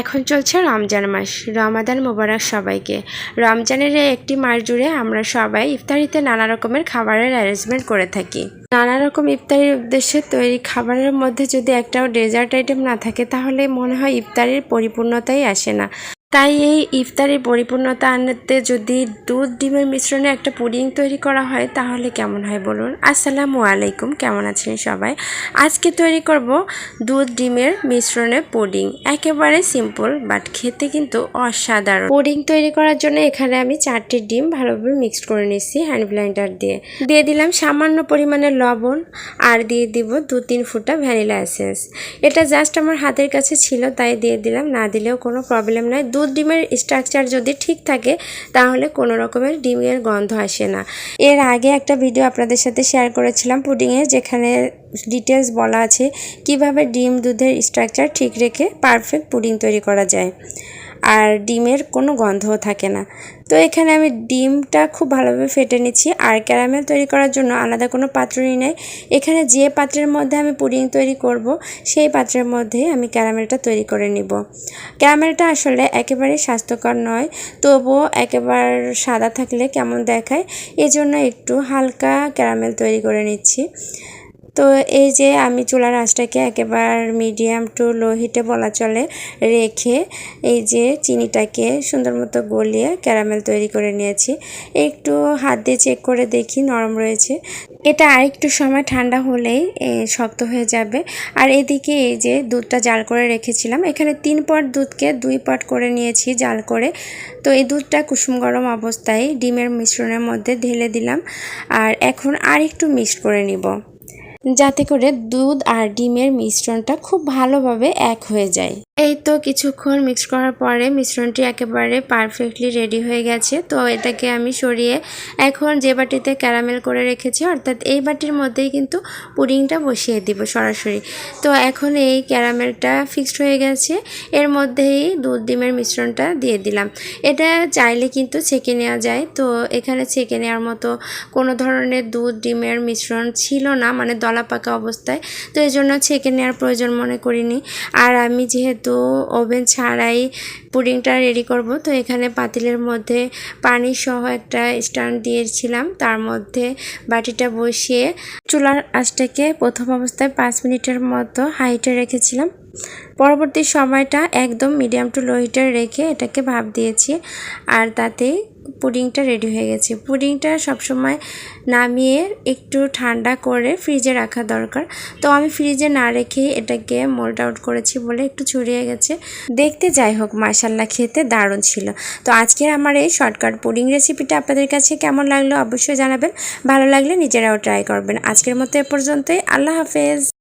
এখন চলছে রমজান মাস। রমাদান মোবারক সবাইকে। রমজানের এই একটি মাস জুড়ে আমরা সবাই ইফতারিতে নানা রকমের খাবারের অ্যারেঞ্জমেন্ট করে থাকি। নানা রকম ইফতারির উদ্দেশ্যে তৈরি খাবারের মধ্যে যদি একটাও ডেজার্ট আইটেম না থাকে, তাহলে মনে হয় ইফতারির পরিপূর্ণতাই আসে না। তাই এই ইফতারের পরিপূর্ণতা আনতে যদি দুধ, ডিমের মিশ্রণে একটা পুডিং তৈরি করা হয়, তাহলে কেমন হয় বলুন? আসসালামু আলাইকুম, কেমন আছেন সবাই? আজকে তৈরি করব দুধ, ডিমের মিশ্রণে পুডিং। একেবারে সিম্পল বাট খেতে কিন্তু অসাধারণ। পুডিং তৈরি করার জন্য এখানে আমি চারটি ডিম ভালোভাবে মিক্সড করে নিচ্ছি হ্যান্ড ব্লেন্ডার দিয়ে। দিয়ে দিলাম সামান্য পরিমাণে লবণ, আর দিয়ে দিব দু তিন ফুটা ভ্যানিলা এসেন্স। এটা জাস্ট আমার হাতের কাছে ছিল, তাই দিয়ে দিলাম। না দিলেও কোনো প্রবলেম নাই। দুধ ডিমের স্ট্রাকচার যদি ঠিক থাকে, তাহলে কোনো রকমের ডিমের গন্ধ আসে না। এর আগে একটা ভিডিও আপনাদের সাথে শেয়ার করেছিলাম পুডিংয়ে যেখানে ডিটেলস বলা আছে কীভাবে ডিম দুধের স্ট্রাকচার ঠিক রেখে পারফেক্ট পুডিং তৈরি করা যায়। আর ডিমের কোনো গন্ধও থাকে না। তো এখানে আমি ডিমটা খুব ভালোভাবে ফেটে নিচ্ছি। আর ক্যারামেল তৈরি করার জন্য আলাদা কোনো পাত্র নিই। নাই এখানে যে পাত্রের মধ্যে আমি পুডিং তৈরি করব, সেই পাত্রের মধ্যে আমি ক্যারামেলটা তৈরি করে নিব। ক্যারামেলটা আসলে একেবারে স্বাস্থ্যকর নয়, তবুও একেবারে সাদা থাকলে কেমন দেখায়, এজন্য একটু হালকা ক্যারামেল তৈরি করে নিচ্ছি। তো এই যে আমি চুলার আঁচটাকে একেবারে মিডিয়াম টু লো হিটে বলা চলে, রেখে এই যে চিনিটাকে সুন্দর মতো গলিয়ে ক্যারামেল তৈরি করে নিয়েছি। একটু হাত দিয়ে চেক করে দেখি, নরম রয়েছে। এটা আরেকটু সময় ঠান্ডা হলেই শক্ত হয়ে যাবে। আর এদিকে এই যে দুধটা জাল করে রেখেছিলাম। এখানে তিন পট দুধকে দুই পট করে নিয়েছি জাল করে। তো এই দুধটা কুসুম গরম অবস্থায় ডিমের মিশ্রণের মধ্যে ঢেলে দিলাম। আর এখন আর একটু মিক্সড করে নিব। যাতে করে দুধ আর ডিমের মিশ্রণটা খুব ভালোভাবে এক হয়ে যায়। এই তো কিছুক্ষণ মিক্স করার পরে মিশ্রণটি একেবারে পারফেক্টলি রেডি হয়ে গেছে। তো এটাকে আমি সরিয়ে এখন যে বাটিতে ক্যারামেল করে রেখেছি, অর্থাৎ এই বাটির মধ্যেই কিন্তু পুডিংটা বসিয়ে দিব সরাসরি। তো এখন এই ক্যারামেলটা ফিক্সড হয়ে গেছে। এর মধ্যেই দুধ ডিমের মিশ্রণটা দিয়ে দিলাম। এটা চাইলে কিন্তু ছেঁকে নেওয়া যায়। তো এখানে ছেঁকে নেওয়ার মতো কোনো ধরনের দুধ ডিমের মিশ্রণ ছিল না মানে দলা পাকা অবস্থায়। তো এই জন্য ছেঁকে নেওয়ার প্রয়োজন মনে করিনি। আর আমি যেহেতু ওভেন ছাড়াই পুডিংটা রেডি করব। তো এখানে পাতিলের মধ্যে পানি সহ একটা স্ট্যান্ড দিয়েছিলাম। তার মধ্যে বাটিটা বসিয়ে চুলার আঁচটাকে প্রথম অবস্থায় পাঁচ মিনিটের মতো হাইটে রেখেছিলাম। পরবর্তী সময়টা একদম মিডিয়াম টু লো হিটার রেখে এটাকে ভাপ দিয়েছি। আর তাতেই পুডিংটা রেডি হয়ে গেছে। পুডিংটা সবসময় নামিয়ে একটু ঠান্ডা করে ফ্রিজে রাখা দরকার। তো আমি ফ্রিজে না রেখে এটাকে মোল্ড আউট করেছি বলে একটু ছড়িয়ে গেছে। দেখতে যাই হোক মাসাল্লা খেতে দারুণ ছিল। তো আজকের আমার এই শর্টকাট পুডিং রেসিপিটা আপনাদের কাছে কেমন লাগল অবশ্যই জানাবেন। ভালো লাগলে নিজেরাও ট্রাই করবেন। আজকের মতো এ পর্যন্তই। আল্লাহ হাফেজ।